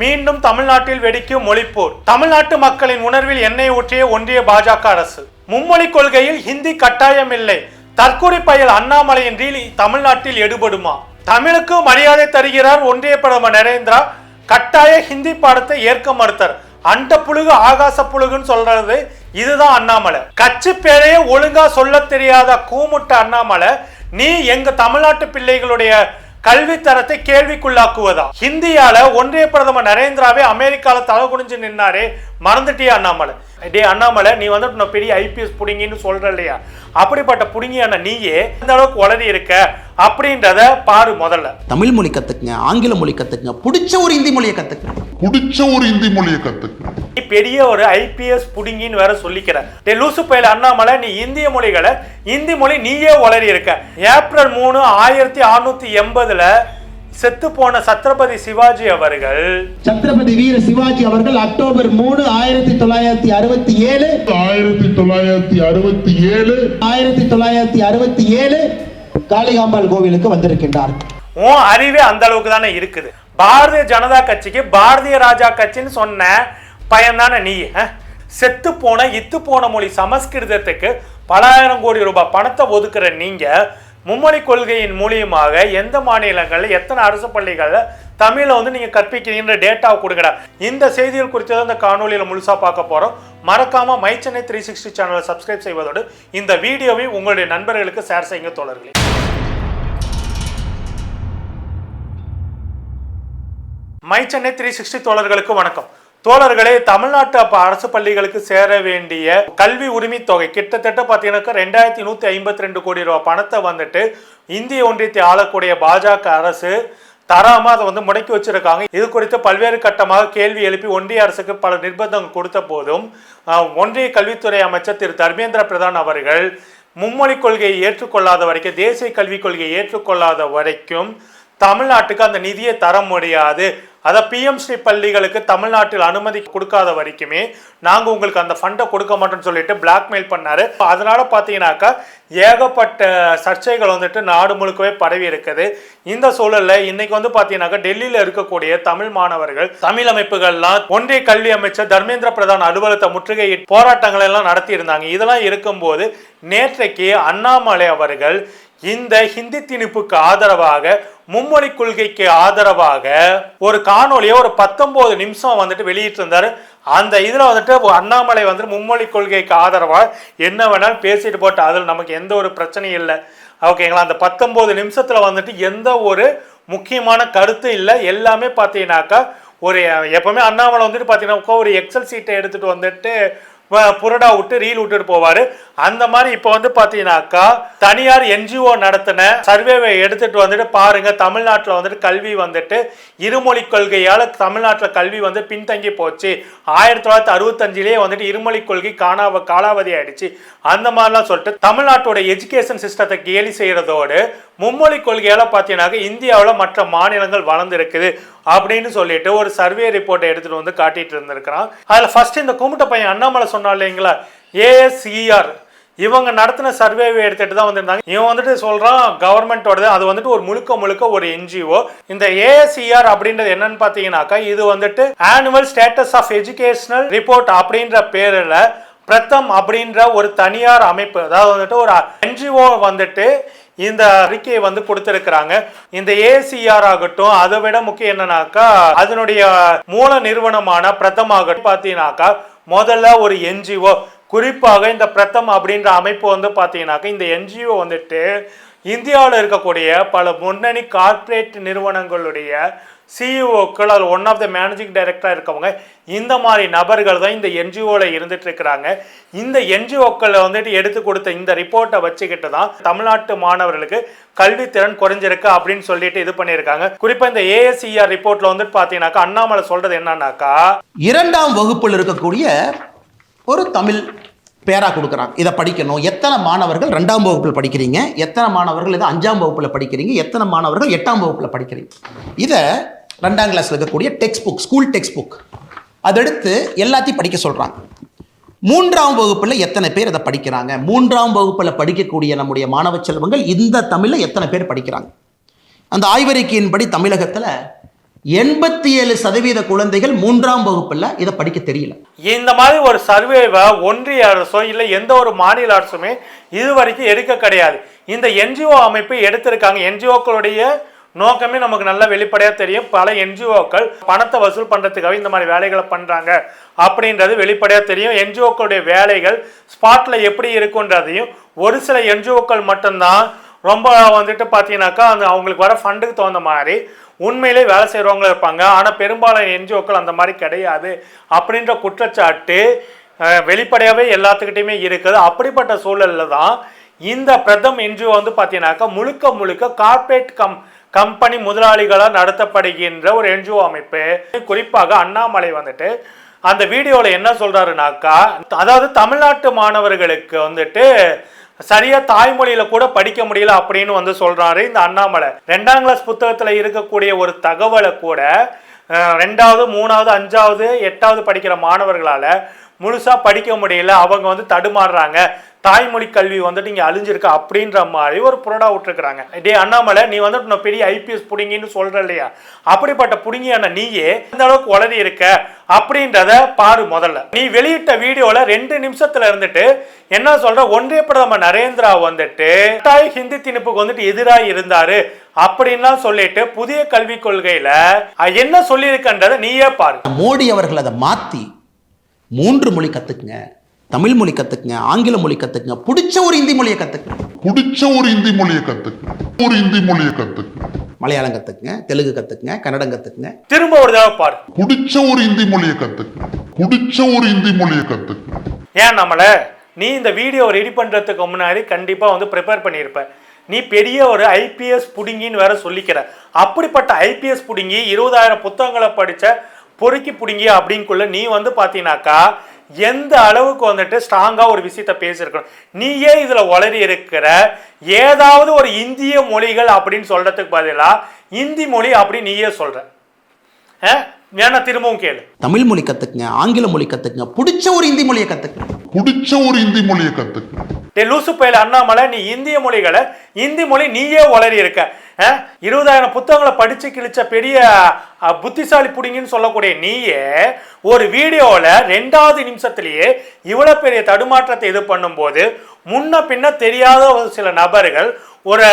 மீண்டும் தமிழ்நாட்டில் வெடிக்கும் மொழிப்போர். தமிழ்நாட்டு மக்களின் உணர்வில் எண்ணெய் ஊற்றிய ஒன்றிய பாஜக அரசு. மும்மொழி கொள்கையில் ஹிந்தி கட்டாயம் இல்லை தற்கொலை பயல் அண்ணாமலையின் தமிழ்நாட்டில் எடுபடுமா? தமிழுக்கு மரியாதை தருகிறார் ஒன்றிய பிரதமர் நரேந்திரா. கட்டாய ஹிந்தி பாடத்தை ஏற்க மறுத்தார். அண்ட புழுகு ஆகாச புழுகுன்னு சொல்றது இதுதான் அண்ணாமலை. கட்சி பேரையே ஒழுங்கா சொல்ல தெரியாத கூமுட்ட அண்ணாமலை நீ எங்க தமிழ்நாட்டு பிள்ளைகளுடைய கல்வி தரத்தை கேள்விக்குள்ளாக்குவதா? ஹிந்தியால ஒன்றிய பிரதமர் நரேந்திராவே அமெரிக்கால தலை குனிஞ்சு நின்னாரே மறந்துட்டியா அண்ணாமலை? டே அண்ணாமலை நீ வந்துட்டு நான் பெரிய ஐபிஎஸ் புடிங்கின்னு சொல்ற இல்லையா? அப்படிப்பட்ட புடுங்கியான நீயே இந்த அளவுக்கு உளறி இருக்க அப்படின்றத பாரு முதல்ல. தமிழ் மொழி கற்றுக்குங்க ஆங்கில மொழி கற்றுக்குங்க பிடிச்ச ஒரு இந்தி மொழியை கற்றுக்குங்க பிடிச்ச ஒரு இந்தி மொழியை கத்துக்கணும் நீ பெரிய ஒரு ஐபிஎஸ் புடுங்கின்னு வேற சொல்லிக்கிற. டே லூசு பயில அண்ணாமலை நீ இந்திய மொழிகளை இந்தி மொழி நீயே உளறி இருக்க. ஏப்ரல் மூணு ஆயிரத்தி அறுநூத்தி எண்பதுல செத்து போன சத்ரபதி சிவாஜி அவர்கள் சத்ரபதி வீர சிவாஜி அவர்கள் அக்டோபர் மூணு ஆயிரத்தி தொள்ளாயிரத்தி அறுபத்தி ஏழு. ஆயிரத்தி தொள்ளாயிரத்தி அறுபத்தி ஏழு. ஆயிரத்தி தொள்ளாயிரத்தி அறுபத்தி ஏழு காளிகாம்பாள் கோவிலுக்கு வந்திருக்கின்றார். உன் அறிவே அந்த அளவுக்கு தானே இருக்குது. பாரதிய ஜனதா கட்சிக்கு பாரதிய ராஜா கட்சின்னு சொன்ன பையன் தானே நீ? செத்து போன இத்து போன மொழி சமஸ்கிருதத்துக்கு பலாயிரம் கோடி ரூபாய் பணத்தை ஒதுக்குற நீங்க மும்மொழி கொள்கையின் மூலியமாக எந்த மாநிலங்களில் எத்தனை அரசு பள்ளிகளில் தமிழை வந்து நீங்கள் கற்பிக்கிறீங்கன்ற டேட்டாவை கொடுக்கடா இந்த செய்திகள் குறித்து தான் இந்த காணொலியில் முழுசாக பார்க்க போகிறோம் மறக்காமல் மை சென்னை த்ரீ சிக்ஸ்டி சேனலை சப்ஸ்கிரைப் செய்வதோடு இந்த வீடியோவை உங்களுடைய நண்பர்களுக்கு ஷேர் செய்யுங்க தோழர்களே. மை சென்னை த்ரீ சிக்ஸ்டி தோழர்களுக்கு வணக்கம். தோழர்களே தமிழ்நாட்டு அப்போ அரசு பள்ளிகளுக்கு சேர வேண்டிய கல்வி உரிமை தொகை கிட்டத்தட்ட பார்த்தீங்கன்னாக்கா ரெண்டாயிரத்தி நூற்றி ஐம்பத்தி ரெண்டு கோடி ரூபா பணத்தை வந்துட்டு இந்திய ஒன்றியத்தை ஆளக்கூடிய பாஜக அரசு தராம அதை வந்து முடக்கி வச்சிருக்காங்க. இது குறித்து பல்வேறு கட்டமாக கேள்வி எழுப்பி ஒன்றிய அரசுக்கு பல நிர்பந்தங்கள் கொடுத்த போதும் ஒன்றிய கல்வித்துறை அமைச்சர் திரு. தர்மேந்திர பிரதான் அவர்கள் மும்மொழி கொள்கையை ஏற்றுக்கொள்ளாத வரைக்கும் தேசிய கல்விக் கொள்கையை ஏற்றுக்கொள்ளாத வரைக்கும் தமிழ்நாட்டுக்கு அந்த நிதியை தர முடியாது. அதை பிஎம்ஸ்ரீ பள்ளிகளுக்கு தமிழ்நாட்டில் அனுமதி கொடுக்காத வரைக்குமே நாங்கள் உங்களுக்கு அந்த ஃபண்டை கொடுக்க மாட்டோம்னு சொல்லிட்டு பிளாக்மெயில் பண்ணார். அதனால் பார்த்தீங்கன்னாக்கா ஏகப்பட்ட சர்ச்சைகள் வந்துட்டு நாடு முழுக்கவே பரவி இருக்குது. இந்த சூழலில் இன்னைக்கு வந்து பார்த்தீங்கன்னாக்கா டெல்லியில் இருக்கக்கூடிய தமிழ் மாணவர்கள் தமிழ் அமைப்புகள்லாம் ஒன்றிய கல்வி அமைச்சர் தர்மேந்திர பிரதான் அலுவலகத்தை முற்றுகை போராட்டங்கள் எல்லாம் நடத்தி இருந்தாங்க. இதெல்லாம் இருக்கும்போது நேற்றைக்கு அண்ணாமலை அவர்கள் இந்த ஹிந்தி திணிப்புக்கு ஆதரவாக மும்மொழி கொள்கைக்கு ஆதரவாக ஒரு காணொலியை ஒரு பத்தொன்பது நிமிஷம் வந்துட்டு வெளியிட்டிருந்தாரு. அந்த இதில் வந்துட்டு அண்ணாமலை வந்துட்டு மும்மொழி கொள்கைக்கு ஆதரவாக என்ன வேணாலும் பேசிட்டு போட்டு அதில் நமக்கு எந்த ஒரு பிரச்சனையும் இல்லை. ஓகேங்களா அந்த பத்தொம்போது நிமிஷத்தில் வந்துட்டு எந்த ஒரு முக்கியமான கருத்து இல்லை. எல்லாமே பார்த்தீங்கன்னாக்கா ஒரு எப்பவுமே அண்ணாமலை வந்துட்டு பார்த்தீங்கன்னாக்கா ஒரு எக்ஸல் சீட்டை எடுத்துட்டு வந்துட்டு புரடா விட்டு ரீல் விட்டுட்டு போவாரு. அந்த மாதிரி இப்போ வந்து பாத்தீங்கன்னாக்கா தனியார் என்ஜிஓ நடத்தின சர்வேவை எடுத்துட்டு வந்துட்டு பாருங்க. தமிழ்நாட்டில் வந்துட்டு கல்வி வந்துட்டு இருமொழி கொள்கையால் தமிழ்நாட்டில் கல்வி வந்து பின்தங்கி போச்சு. ஆயிரத்தி தொள்ளாயிரத்தி அறுபத்தஞ்சிலேயே வந்துட்டு இருமொழி கொள்கை காணாவ காலாவதி ஆயிடுச்சு. அந்த மாதிரிலாம் சொல்லிட்டு தமிழ்நாட்டோட எஜுகேஷன் சிஸ்டத்தை கேலி செய்கிறதோடு மும்மொழி கொள்கையால் பார்த்தீங்கன்னாக்க இந்தியாவில் மற்ற மாநிலங்கள் வளர்ந்துருக்குது அப்படின்னு சொல்லிட்டு ஒரு சர்வே ரிப்போர்ட்டை எடுத்துகிட்டு வந்து காட்டிட்டு இருந்திருக்கிறான். அதில் ஃபர்ஸ்ட் இந்த கும்பிட்ட பையன் அண்ணாமலை சொன்னா இல்லைங்களா? ஏஎஸ்இஆர் இவங்க நடத்தின சர்வேவை எடுத்துட்டு தான் வந்திருந்தாங்க. இவன் வந்துட்டு சொல்கிறான் கவர்மெண்ட்டோடது அது வந்துட்டு ஒரு முழுக்க முழுக்க ஒரு என்ஜிஓ இந்த ஏஎஸ்இஆர் அப்படின்றது என்னன்னு பார்த்தீங்கன்னாக்கா இது வந்துட்டு annual status of educational report அப்படின்ற பேரில் பிரதம் அப்படின்ற ஒரு தனியார் அமைப்பு அதாவது வந்துட்டு ஒரு என்ஜிஓ வந்துட்டு இந்த அறிக்கையை வந்து கொடுத்திருக்கிறாங்க. இந்த ஏசிஆர் ஆகட்டும் அதை விட முக்கியம் என்னன்னாக்கா அதனுடைய மூல நிறுவனமான பிரதம் ஆகட்டும் பார்த்தீங்கன்னாக்கா முதல்ல ஒரு என்ஜிஓ குறிப்பாக இந்த பிரதம் அப்படின்ற அமைப்பு வந்து பார்த்தீங்கன்னாக்கா இந்த என்ஜிஓ வந்துட்டு இந்தியாவில் இருக்கக்கூடிய பல முன்னணி கார்ப்பரேட் நிறுவனங்களுடைய சிஇஓக்கள் அதில் ஒன் ஆஃப் த மேனேஜிங் டைரக்டராக இருக்கவங்க இந்த மாதிரி நபர்கள் தான் இந்த என்ஜிஓவில் இருந்துட்டு இருக்கிறாங்க. இந்த என்ஜிஓக்களை வந்துட்டு எடுத்து கொடுத்த இந்த ரிப்போர்ட்டை வச்சுக்கிட்டு தான் தமிழ்நாட்டு மாணவர்களுக்கு கல்வித்திறன் குறைஞ்சிருக்கு அப்படின்னு சொல்லிட்டு இது பண்ணியிருக்காங்க. குறிப்பாக இந்த ஏஎஸ்இஆர் ரிப்போர்ட்ல வந்துட்டு பார்த்தீங்கன்னாக்கா அண்ணாமலை சொல்றது என்னன்னாக்கா இரண்டாம் வகுப்பில் இருக்கக்கூடிய ஒரு தமிழ் பேரா கொடுக்குறாங்க. இதை படிக்கணும். எத்தனை மாணவர்கள் ரெண்டாம் வகுப்பில் படிக்கிறீங்க? எத்தனை மாணவர்கள் இதை அஞ்சாம் வகுப்பில் படிக்கிறீங்க? எத்தனை மாணவர்கள் எட்டாம் வகுப்பில் படிக்கிறீங்க? இதை ரெண்டாம் கிளாஸில் இருக்கக்கூடிய text book school text book அதெடுத்து எல்லாத்தையும் படிக்க சொல்கிறாங்க மூன்றாம் வகுப்பில் எத்தனை பேர் அதை படிக்கிறாங்க? மூன்றாம் வகுப்பில் படிக்கக்கூடிய நம்முடைய மாணவ செல்வங்கள் இந்த தமிழில் எத்தனை பேர் படிக்கிறாங்க? அந்த ஆய்வறிக்கையின்படி தமிழகத்தில் எண்பத்தி ஏழு சதவீத குழந்தைகள் மூன்றாம் வகுப்புல இதை படிக்க தெரியல. இந்த மாதிரி ஒரு சர்வேவை ஒன்றிய அரசோ இல்லை எந்த ஒரு மாநில அரசுமே இது வரைக்கும் எடுக்க கிடையாது. இந்த என்ஜிஓ அமைப்பு எடுத்திருக்காங்க. என்ஜிஓக்களுடைய நோக்கமே நமக்கு நல்லா வெளிப்படையாக தெரியும். பல என்ஜிஓக்கள் பணத்தை வசூல் பண்ணுறதுக்காக இந்த மாதிரி வேலைகளை பண்ணுறாங்க அப்படின்றது வெளிப்படையாக தெரியும். என்ஜிஓக்களுடைய வேலைகள் ஸ்பாட்டில் எப்படி இருக்குன்றதையும் ஒரு சில என்ஜிஓக்கள் மட்டும்தான் ரொம்ப வந்துட்டு பார்த்தீங்கன்னாக்கா அந்த அவங்களுக்கு வர ஃபண்டுக்கு தகுந்த மாதிரி உண்மையிலே வேலை செய்கிறவங்களும் இருப்பாங்க. ஆனால் பெரும்பாலான என்ஜிஓக்கள் அந்த மாதிரி கிடையாது. அப்படின்ற குற்றச்சாட்டு வெளிப்படையாகவே எல்லாத்துக்கிட்டையுமே இருக்குது. அப்படிப்பட்ட சூழலில் தான் இந்த பிரதம் என்ஜிஓ வந்து பார்த்தீங்கன்னாக்கா முழுக்க முழுக்க கார்ப்பரேட் கம் கம்பெனி முதலாளிகளால் நடத்தப்படுகின்ற ஒரு என்ஜிஓ அமைப்பு. குறிப்பாக அண்ணாமலை வந்துட்டு அந்த வீடியோவில் என்ன சொல்கிறாருனாக்கா அதாவது தமிழ்நாட்டு மாணவர்களுக்கு வந்துட்டு சரியா தாய்மொழியில கூட படிக்க முடியல அப்படின்னு வந்து சொல்றாரு இந்த அண்ணாமலை. ரெண்டாம் கிளாஸ் புத்தகத்துல இருக்கக்கூடிய ஒரு தகவலை கூட ரெண்டாவது மூணாவது அஞ்சாவது எட்டாவது படிக்கிற மாணவர்களால முழுசா படிக்க முடியல. அவங்க வந்து தடுமாறுறாங்க. தாய்மொழி கல்வி வந்துட்டு இங்கே அழிஞ்சிருக்கு அப்படின்ற மாதிரி ஒரு புரடா விட்டுருக்குறாங்க. டே அண்ணாமலை நீ வந்துட்டு நான் பெரிய ஐபிஎஸ் புடுங்கின்னு சொல்கிற இல்லையா? அப்படிப்பட்ட புடுங்கியான நீயே இந்த அளவுக்கு உளறி இருக்க அப்படின்றத பாரு முதல்ல. நீ வெளியிட்ட வீடியோவில் ரெண்டு நிமிஷத்தில் இருந்துட்டு என்ன சொல்கிற ஒன்றிய பிரதமர் நரேந்திரா வந்துட்டு தாய் ஹிந்தி திணிப்புக்கு வந்துட்டு எதிராக இருந்தார் அப்படின்லாம் சொல்லிட்டு புதிய கல்விக் கொள்கையில் என்ன சொல்லியிருக்கன்றதை நீயே பாரு. மோடி அவர்கள் அதை மாற்றி மூன்று மொழி கற்றுக்குங்க தமிழ் மொழி கத்துக்குங்க ஆங்கில மொழி கத்துக்குங்க பிடிச்ச ஒரு இந்தி மொழியை கத்துக்குங்க. பிடிச்ச ஒரு இந்தி மொழியை கத்துக்கணும் ஒரு இந்தி மொழியை கத்துக்கணும் மலையாளம் கத்துக்குங்க தெலுங்கு கத்துக்குங்க கன்னடம் கத்துக்குங்க. திரும்ப ஒரு தடவை பாரு பிடிச்ச ஒரு இந்தி மொழியை கத்துக்கணும் பிடிச்ச ஒரு இந்தி மொழியை கத்துக்கணும் ஏன் நம்மள? நீ இந்த வீடியோ ரெடி பண்றதுக்கு முன்னாடி கண்டிப்பா வந்து ப்ரிப்பேர் பண்ணியிருப்ப. நீ பெரிய ஒரு ஐபிஎஸ் புடுங்கின்னு வேற சொல்லிக்கிற. அப்படிப்பட்ட ஐபிஎஸ் புடுங்கி இருபதாயிரம் புத்தகங்களை படிச்ச பொறுக்கி புடுங்கி அப்படிங்குள்ள நீ வந்து பார்த்தீங்கன்னாக்கா எந்த அளவுக்கு வந்துட்டு ஸ்ட்ராங்கா ஒரு விஷயத்த பேசியிருக்கணும். நீயே இதுல உளறி இருக்கிற ஏதாவது ஒரு இந்திய மொழிகள் அப்படின்னு சொல்றதுக்கு பதிலா இந்தி மொழி அப்படின்னு நீயே சொல்ற. அஹ்? வேணா திரும்பவும் கேளு. தமிழ் மொழி கத்துக்குங்க ஆங்கில மொழி கத்துக்குங்க பிடிச்ச ஒரு இந்தி மொழியை கத்துக்குங்க. பிடிச்ச ஒரு இந்தி மொழியை கத்துக்கணும் டே லூசு பயில அண்ணாமலை நீ இந்திய மொழிகளை இந்தி மொழி நீயே வளரி இருக்க. இருபதாயிரம் புத்தகங்களை படிச்சு கிழிச்ச பெரிய புத்திசாலி புடிங்கன்னு சொல்லக்கூடிய நீயே ஒரு வீடியோவில் ரெண்டாவது நிமிஷத்திலேயே இவ்வளோ பெரிய தடுமாற்றத்தை இது பண்ணும்போது முன்ன பின்ன தெரியாத ஒரு சில நபர்கள் ஒரு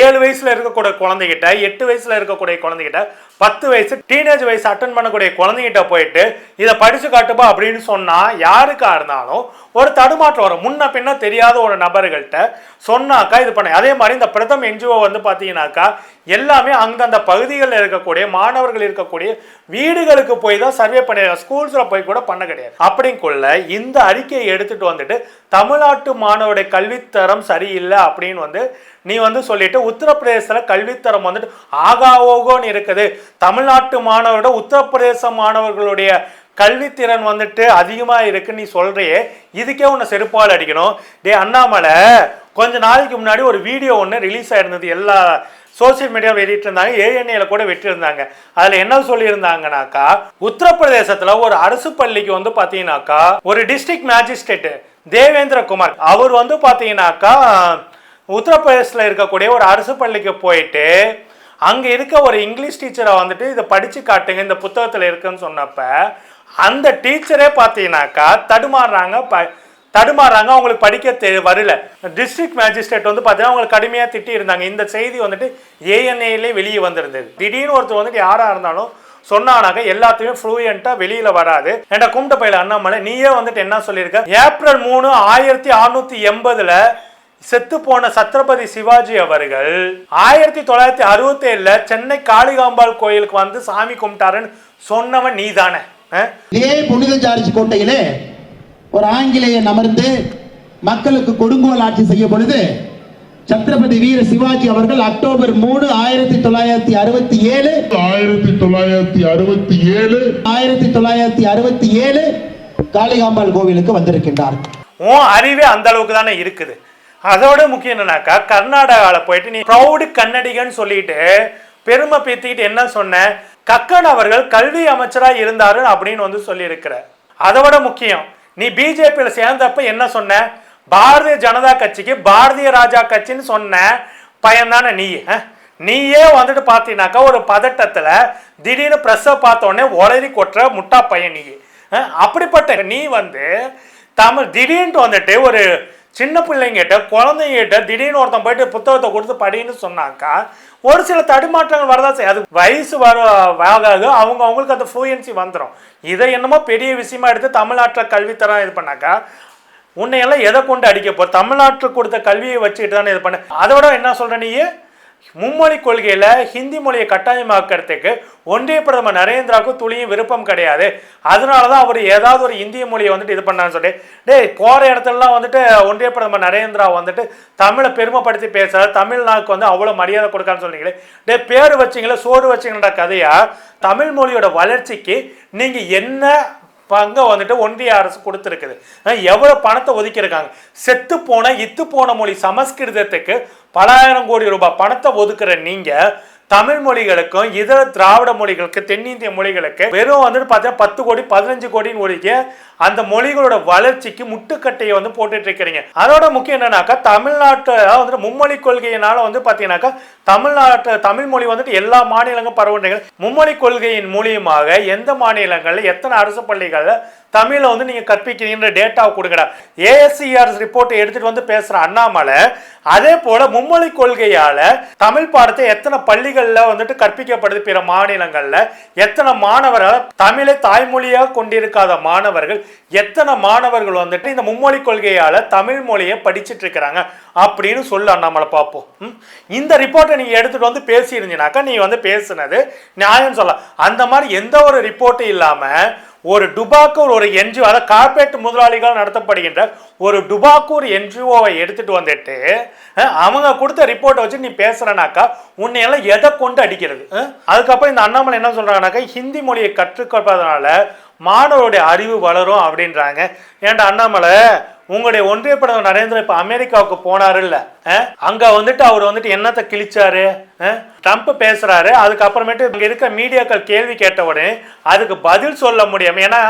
ஏழு வயசுல இருக்கக்கூடிய குழந்தைகிட்ட எட்டு வயசுல இருக்கக்கூடிய குழந்தைகிட்ட பத்து வயசு டீனேஜ் வயசு அட்டன் பண்ணக்கூடிய குழந்தைகிட்ட போயிட்டு இதை படிச்சு காட்டுப்பா அப்படின்னு சொன்னா யாருக்கா இருந்தாலும் ஒரு தடுமாற்றம் வரும். முன்ன பின்ன தெரியாத ஒரு நபர்கள்ட்ட சொன்னாக்கா இது பண்ண அதே மாதிரி இந்த பிரதம் என்ஜிஓ வந்து பார்த்தீங்கன்னாக்கா எல்லாமே அந்தந்த பகுதிகளில் இருக்கக்கூடிய மாணவர்கள் இருக்கக்கூடிய வீடுகளுக்கு போய் தான் சர்வே பண்ணிடுறாங்க ஸ்கூல்ஸில் போய் கூட பண்ண கிடையாது. அப்படிங்குள்ள இந்த அறிக்கையை எடுத்துட்டு வந்துட்டு தமிழ்நாட்டு மாணவருடைய கல்வித்தரம் சரியில்லை அப்படின்னு வந்து நீ வந்து சொல்லிட்டு உத்தரப்பிரதேசத்தில் கல்வித்தரம் வந்துட்டு ஆகா ஓகோன்னு இருக்குது. தமிழ்நாட்டு மாணவரோட உத்தரப்பிரதேச மாணவர்களுடைய கல்வித்திறன் வந்துட்டு அதிகமாக இருக்குன்னு நீ சொல்கிறையே இதுக்கே உன்னை செருப்பால் அடிக்கணும். டே அண்ணாமலை கொஞ்ச நாளைக்கு முன்னாடி ஒரு வீடியோ ஒன்று ரிலீஸ் ஆயிருந்தது. எல்லா சோசியல் மீடியாவில் வெளியிட்டு இருந்தாங்க. ஏஎன்ஏல கூட வெட்டியிருந்தாங்க. அதில் என்ன சொல்லியிருந்தாங்கனாக்கா உத்தரப்பிரதேசத்தில் ஒரு அரசு பள்ளிக்கு வந்து பார்த்தீங்கன்னாக்கா ஒரு டிஸ்ட்ரிக்ட் மேஜிஸ்ட்ரேட்டு தேவேந்திர குமார் அவர் வந்து பார்த்தீங்கன்னாக்கா உத்தரப்பிரதேசத்தில் இருக்கக்கூடிய ஒரு அரசு பள்ளிக்கு போயிட்டு அங்கே இருக்க ஒரு இங்கிலீஷ் டீச்சரை வந்துட்டு இதை படித்து காட்டுங்க இந்த புத்தகத்தில் இருக்குன்னு சொன்னப்ப அந்த டீச்சரே பார்த்தீங்கன்னாக்கா தடுமாறுறாங்க ப தடுமாறுறாங்க அவங்களுக்கு படிக்க தெ வரல. டிஸ்ட்ரிக்ட் மேஜிஸ்ட்ரேட் வந்து பார்த்தீங்கன்னா அவங்களுக்கு கடுமையாக திட்டி இருந்தாங்க. இந்த செய்தி வந்துட்டு ஏஎன்ஏலே வெளியே வந்திருந்தது. திடீர்னு ஒருத்தர் வந்துட்டு யாராக இருந்தாலும் சொன்னானாக்க எல்லாத்தையுமே ஃப்ளூயண்ட்டாக வெளியில் வராது. என்கிட்ட கும்பிட்ட பயில அண்ணாமலை நீயே வந்துட்டு என்ன சொல்லியிருக்க? ஏப்ரல் மூணு ஆயிரத்தி அறுநூத்தி எண்பதில் செத்து போன சத்ரபதி சிவாஜி அவர்கள் ஆயிரத்தி தொள்ளாயிரத்தி அறுபத்தி ஏழுல சென்னை காளிகாம்பாள் கோயிலுக்கு வந்து சாமி கும்பிட்டாருன்னு சொன்னவன் நீதானே? இதே புனித ஜார்ஜ் கோட்டையிலே ஒரு ஆங்கிலேயன் அமர்ந்து மக்களுக்கு கொடுங்கோல் ஆட்சி செய்ய பொழுது சத்ரபதி வீர சிவாஜி அவர்கள் அக்டோபர் மூணு ஆயிரத்தி தொள்ளாயிரத்தி அறுபத்தி ஏழு ஆயிரத்தி தொள்ளாயிரத்தி அறுபத்தி ஏழு ஆயிரத்தி தொள்ளாயிரத்தி அறுபத்தி ஏழு காளிகாம்பாள் கோவிலுக்கு வந்திருக்கின்றார் உன் அறிவே அந்த அளவுக்கு தானே இருக்குது அதோட முக்கியம் என்னன்னாக்கா கர்நாடகாவில் போயிட்டு நீ ப்ரௌடு கன்னடிகன்னு சொல்லிட்டு பெருமை பேத்திக்கிட்டு என்ன சொன்ன? கக்கன் அவர்கள் கல்வி அமைச்சராக இருந்தாரு அப்படின்னு வந்து சொல்லியிருக்கிற. அதோட முக்கியம் நீ பிஜேபியில் சேர்ந்தப்ப என்ன சொன்ன? பாரதிய ஜனதா கட்சிக்கு பாரதிய ராஜா கட்சின்னு சொன்ன பையன் தானே நீ நீயே வந்துட்டு பார்த்தீங்கன்னாக்கா ஒரு பதட்டத்தில் திடீர்னு ப்ரெஸ்ஸை பார்த்தோன்னே உடனே கொட்டுற முட்டா பையன் நீ அப்படிப்பட்ட நீ வந்து தமிழ் திடீர்னு வந்துட்டு ஒரு சின்ன பிள்ளைங்கிட்ட குழந்தைங்கிட்ட திடீர்னு ஒருத்தன் போயிட்டு புத்தகத்தை கொடுத்து படின்னு சொன்னாக்கா ஒரு சில தடுமாற்றங்கள் வரதான் செய்யும். அது வயசு வர ஆகாது அவங்க அவங்களுக்கு அந்த ஃப்ளூயன்சி வந்துடும் இதை என்னமோ பெரிய விஷயமா எடுத்து தமிழ்நாட்டில் கல்வித்தரம் இது பண்ணாக்கா உன்னையெல்லாம் எதை கொண்டு அடிக்க போ தமிழ்நாட்டில் கொடுத்த கல்வியை வச்சுக்கிட்டு தானே இது பண்ண அதோட என்ன சொல்கிற நீ மும்மொழி கொள்கையில் ஹிந்தி மொழியை கட்டாயமாக்கிறதுக்கு ஒன்றிய பிரதமர் நரேந்திராவுக்கும் துளியும் விருப்பம் கிடையாது. அதனால தான் அவர் ஏதாவது ஒரு இந்திய மொழியை வந்துட்டு இது பண்ணான்னு சொல்லி டேய் போகிற இடத்துலலாம் வந்துட்டு ஒன்றிய பிரதமர் நரேந்திரா வந்துட்டு தமிழை பெருமைப்படுத்தி பேசுறாரு. தமிழ்நாக்கு வந்து அவ்வளோ மரியாதை கொடுக்கான்னு சொன்னீங்களே டே பேர் வச்சிங்களே சோறு வச்சிங்கன்ற கதையாக தமிழ் மொழியோட வளர்ச்சிக்கு நீங்கள் என்ன இப்போ அங்கே வந்துட்டு ஒன்றிய அரசு கொடுத்துருக்குது. எவ்வளோ பணத்தை ஒதுக்கியிருக்காங்க? செத்து போன இத்து போன மொழி சமஸ்கிருதத்துக்கு பலாயிரம் கோடி ரூபாய் பணத்தை ஒதுக்குற நீங்கள் தமிழ் மொழிகளுக்கும் இதர திராவிட மொழிகளுக்கு தென்னிந்திய மொழிகளுக்கு வெறும் வந்துட்டு பார்த்தீங்கன்னா பத்து கோடி பதினஞ்சு கோடின்னு ஒழிக்க அந்த மொழிகளோட வளர்ச்சிக்கு முட்டுக்கட்டையை வந்து போட்டுட்டு இருக்கிறீங்க. அதோட முக்கியம் என்னன்னாக்கா தமிழ்நாட்டு வந்துட்டு மும்மொழி கொள்கையினால வந்து பார்த்தீங்கன்னாக்கா தமிழ்நாட்டு தமிழ் மொழி வந்துட்டு எல்லா மாநிலங்களும் பரவுன்றீங்க. மும்மொழி கொள்கையின் மூலியமாக எந்த மாநிலங்களில் எத்தனை அரசு பள்ளிகளில் தமிழை வந்து நீங்கள் கற்பிக்கிறீங்கன்ற டேட்டாவை கொடுங்கடா. ஏஎஸ்சிஆர்எஸ் ரிப்போர்ட்டை எடுத்துகிட்டு வந்து பேசுகிற அண்ணாமலை அதே போல் மும்மொழி கொள்கையால் தமிழ் பாடத்தை எத்தனை பள்ளிகள் பள்ளிகளில் வந்துட்டு கற்பிக்கப்படுது பிற மாநிலங்களில். எத்தனை மாணவர்கள் தமிழை தாய்மொழியாக கொண்டிருக்காத மாணவர்கள் எத்தனை மாணவர்கள் வந்துட்டு இந்த மும்மொழி கொள்கையால் தமிழ் மொழியை படிச்சிட்டு இருக்கிறாங்க அப்படின்னு சொல்லலாம் நம்மளை பார்ப்போம். இந்த ரிப்போர்ட்டை நீங்கள் எடுத்துகிட்டு வந்து பேசியிருந்தீனாக்கா நீ வந்து பேசுனது நியாயம் சொல்லலாம். அந்த மாதிரி எந்த ஒரு ரிப்போர்ட்டும் இல்லாமல் ஒரு டுபாக்கூர் ஒரு என்ஜிஓ அதாவது கார்பரேட் முதலாளிகள் நடத்தப்படுகின்ற ஒரு டுபாக்கூர் என்ஜிஓவை எடுத்துட்டு வந்துட்டு அவங்க கொடுத்த ரிப்போர்ட்டை வச்சு நீ பேசுறனாக்கா உன்னையெல்லாம் எதை கொண்டு அடிக்கிறது? அதுக்கப்புறம் இந்த அண்ணாமலை என்ன சொல்றாங்கனாக்கா ஹிந்தி மொழியை கற்றுக்கொள்வதனால மாணவருடைய அறிவு வளரும் அப்படின்றாங்க. ஏன்டா அண்ணாமலை உங்களுடைய ஒன்றிய பிரதமர் நரேந்திர இப்ப அமெரிக்காவுக்கு போனாரு இல்ல? அங்க வந்துட்டு அவர் வந்துட்டு என்னத்தை கிழிச்சாரு? ட்ரம்ப் பேசுறாரு. அதுக்கப்புறமேட்டு இங்க இருக்க மீடியாக்கள் கேள்வி கேட்ட உடனே அதுக்கு பதில் சொல்ல முடியும் ஏன்னா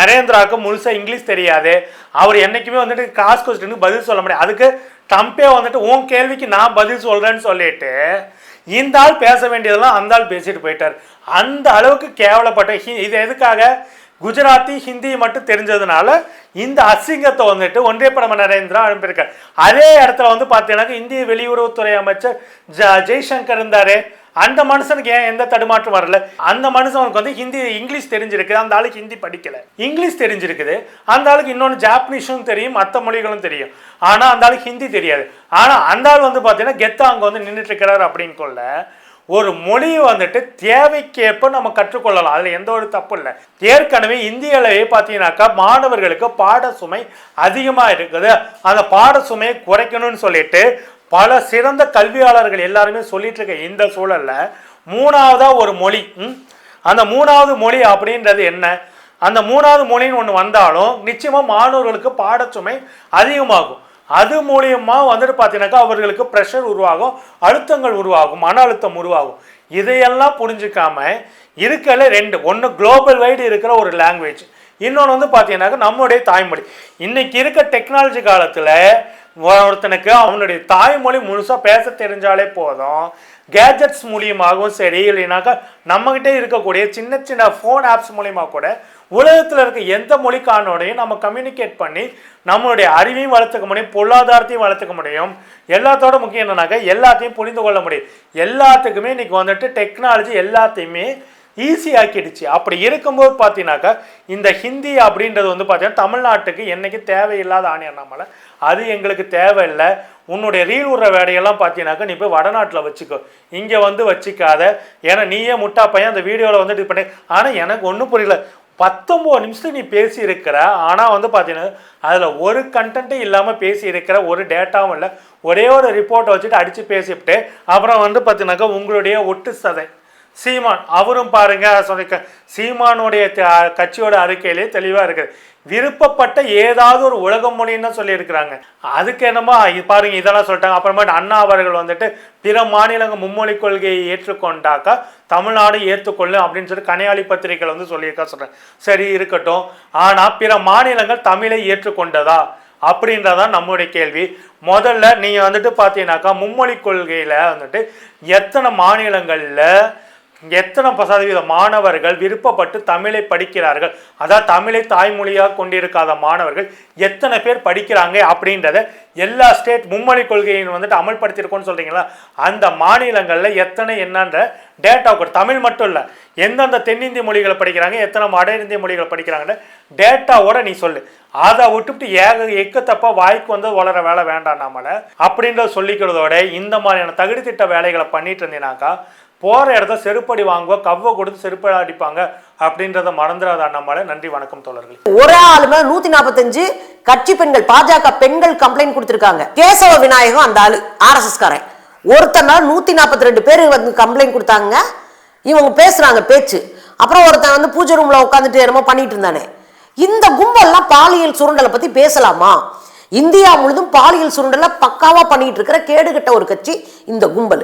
நரேந்திராவுக்கு முழுசா இங்கிலீஷ் தெரியாது. அவர் என்னைக்குமே வந்துட்டு காசு கொஸ்டினுக்கு பதில் சொல்ல முடியாது. அதுக்கு ட்ரம்ப்பே வந்துட்டு உன் கேள்விக்கு நான் பதில் சொல்றேன்னு சொல்லிட்டு இந்த ஆள் பேச வேண்டியதெல்லாம் அந்த ஆள் பேசிட்டு போயிட்டார். அந்த அளவுக்கு கேவலப்பட்ட இது எதுக்காக? குஜராத்தி ஹிந்தி மட்டும் தெரிஞ்சதுனால இந்த அசிங்கத்தை வந்துட்டு ஒன்றிய பிரதமர் நரேந்திரா அனுப்பியிருக்கார். அதே இடத்துல வந்து பார்த்தீங்கன்னா இந்திய வெளியுறவுத்துறை அமைச்சர் ஜ ஜெய்சங்கர் இருந்தார் அந்த மனுஷனுக்கு ஏன் எந்த தடுமாற்றம் வரல? அந்த மனுஷனுக்கு வந்து ஹிந்தி இங்கிலீஷ் தெரிஞ்சிருக்குது. அந்த ஆளுக்கு ஹிந்தி படிக்கல. இங்கிலீஷ் தெரிஞ்சிருக்குது. அந்த ஆளுக்கு இன்னொன்று ஜாப்பனீஸும் தெரியும் மற்ற மொழிகளும் தெரியும். ஆனால் அந்த ஆளுக்கு ஹிந்தி தெரியாது. ஆனால் அந்த ஆள் வந்து பார்த்தீங்கன்னா கெத்தா அங்கே வந்து நின்றுட்டு இருக்கிறார் அப்படின்னு கொள்ள ஒரு மொழியை வந்துட்டு தேவைக்கேற்ப நம்ம கற்றுக்கொள்ளலாம். அதில் எந்த ஒரு தப்பு இல்லை. ஏற்கனவே இந்தியாவிலேயே பார்த்தீங்கன்னாக்கா மாணவர்களுக்கு பாட சுமை அதிகமாக இருக்குது. அந்த பாட சுமையை குறைக்கணும்னு சொல்லிட்டு பல சிறந்த கல்வியாளர்கள் எல்லாருமே சொல்லிட்டு இருக்க இந்த சூழலில் மூணாவதாக ஒரு மொழி அந்த மூணாவது மொழி அப்படின்றது என்ன? அந்த மூணாவது மொழின்னு ஒன்று வந்தாலும் நிச்சயமாக மாணவர்களுக்கு பாடச்சுமை அதிகமாகும். அது மூலியமாக வந்துட்டு பார்த்தீங்கன்னாக்கா அவர்களுக்கு ப்ரெஷர் உருவாகும் அழுத்தங்கள் உருவாகும் மன அழுத்தம் உருவாகும். இதையெல்லாம் புரிஞ்சுக்காம இருக்கல ரெண்டு. ஒன்று குளோபல் வைடு இருக்கிற ஒரு லாங்குவேஜ் இன்னொன்று வந்து பார்த்தீங்கன்னாக்கா நம்மளுடைய தாய்மொழி. இன்னைக்கு இருக்க டெக்னாலஜி காலத்தில் ஒருத்தனுக்கு அவனுடைய தாய்மொழி முழுசாக பேச தெரிஞ்சாலே போதும். கேஜெட்ஸ் மூலியமாகவும் சரி இல்லைனாக்கா நம்மகிட்டே இருக்கக்கூடிய சின்ன சின்ன ஃபோன் ஆப்ஸ் மூலியமாக கூட உலகத்தில் இருக்க எந்த மொழிக்காரனோடையும் நம்ம கம்யூனிகேட் பண்ணி நம்மளுடைய அறிவையும் வளர்த்துக்க முடியும் பொருளாதாரத்தையும் வளர்த்துக்க முடியும். எல்லாத்தோட முக்கியம் என்னன்னாக்கா எல்லாத்தையும் புரிந்து கொள்ள முடியும். எல்லாத்துக்குமே இன்றைக்கி வந்துட்டு டெக்னாலஜி எல்லாத்தையுமே ஈஸி ஆக்கிடுச்சு. அப்படி இருக்கும்போது பார்த்தீங்கன்னாக்கா இந்த ஹிந்தி அப்படின்றது வந்து பார்த்தீங்கன்னா தமிழ்நாட்டுக்கு என்னைக்கு தேவையில்லாத ஆணையம் நம்மளை அது எங்களுக்கு தேவையில்லை. உன்னுடைய ரீல் உற வேடையெல்லாம் பார்த்தீங்கன்னாக்கா நீ போய் வடநாட்டில் வச்சுக்கோ. இங்கே வந்து வச்சுக்காத. ஏன்னா நீயே முட்டா பையன் அந்த வீடியோவில் வந்து இது பண்ணி. ஆனால் எனக்கு ஒன்றும் புரியல. பத்தொம்போது நிமிஷத்துக்கு நீ பேசியிருக்கிற ஆனால் வந்து பார்த்தீங்கன்னா அதில் ஒரு கண்டென்ட்டும் இல்லாமல் பேசி இருக்கிற ஒரு டேட்டாவும் இல்லை. ஒரே ஒரு ரிப்போர்ட்டை வச்சுட்டு அடித்து பேசிவிட்டு அப்புறம் வந்து பார்த்தீங்கன்னாக்கா உங்களுடைய ஒட்டு சதை. சீமான் அவரும் பாருங்க சொன்ன சீமானுடைய கட்சியோட அறிக்கையிலே தெளிவாக இருக்குது விருப்பப்பட்ட ஏதாவது ஒரு உலக மொழின்னு தான் சொல்லியிருக்கிறாங்க. அதுக்கு என்னமோ பாருங்க இதெல்லாம் சொல்லிட்டாங்க. அப்புறமேட்டு அண்ணா அவர்கள் வந்துட்டு பிற மாநிலங்கள் மும்மொழி கொள்கையை ஏற்றுக்கொண்டாக்கா தமிழ்நாடு ஏற்றுக்கொள்ளும் அப்படின்னு சொல்லி கனையாளி பத்திரிகைகள் வந்து சொல்லியிருக்கா சொல்றேன் சரி இருக்கட்டும். ஆனால் பிற மாநிலங்கள் தமிழை ஏற்றுக்கொண்டதா அப்படின்றதான் நம்மளுடைய கேள்வி. முதல்ல நீங்க வந்துட்டு பார்த்தீங்கன்னாக்கா மும்மொழி கொள்கையில வந்துட்டு எத்தனை மாநிலங்கள்ல எத்தனை சதவீத மாணவர்கள் விருப்பப்பட்டு தமிழை படிக்கிறார்கள்? அதாவது தமிழை தாய்மொழியாக கொண்டிருக்காத மாணவர்கள் எத்தனை பேர் படிக்கிறாங்க அப்படின்றத எல்லா ஸ்டேட் மும்மொழி கொள்கையின் வந்துட்டு அமல்படுத்தியிருக்கோம்னு சொல்றீங்களா? அந்த மாநிலங்களில் எத்தனை என்னன்ற டேட்டா கூட தமிழ் மட்டும் இல்லை எந்தெந்த தென்னிந்திய மொழிகளை படிக்கிறாங்க எத்தனை வட இந்திய மொழிகளை படிக்கிறாங்கன்னு டேட்டாவோட நீ சொல்லு. அதை விட்டுவிட்டு ஏக எக்கத்தப்பா வாய்க்கு வந்து வளர வேலை வேண்டாம் நம்மளை அப்படின்றத சொல்லிக்கிறதோட இந்த மாதிரியான தகுதி திட்ட வேலைகளை பண்ணிட்டு இருந்தீங்கன்னாக்கா போகிற இடத்த செருப்படி வாங்குவோம் கவ்வை கொடுத்து செருப்படி அடிப்பாங்க அப்படின்றத மறந்துடாத அண்ணாமலை. நன்றி வணக்கம் தோழர்கள். ஒரு ஆளுமே நூத்தி நாற்பத்தஞ்சு கட்சி பெண்கள் பாஜக பெண்கள் கம்ப்ளைண்ட் கொடுத்துருக்காங்க. கேசவ விநாயகம் அந்த ஆளு ஆர்எஸ்எஸ் காரன். ஒருத்தனா நூத்தி நாற்பத்தி ரெண்டு பேர் வந்து கம்ப்ளைண்ட் கொடுத்தாங்க. இவங்க பேசுறாங்க பேச்சு. அப்புறம் ஒருத்தன் வந்து பூஜை ரூம்ல உட்காந்துட்டு என்னமோ பண்ணிட்டு இருந்தானே. இந்த கும்பல்லாம் பாலியல் சுருண்டலை பத்தி பேசலாமா? இந்தியா முழுதும் பாலியல் சுருண்டலை பக்காவா பண்ணிட்டு இருக்கிற கேடுகட்ட ஒரு கட்சி இந்த கும்பல்.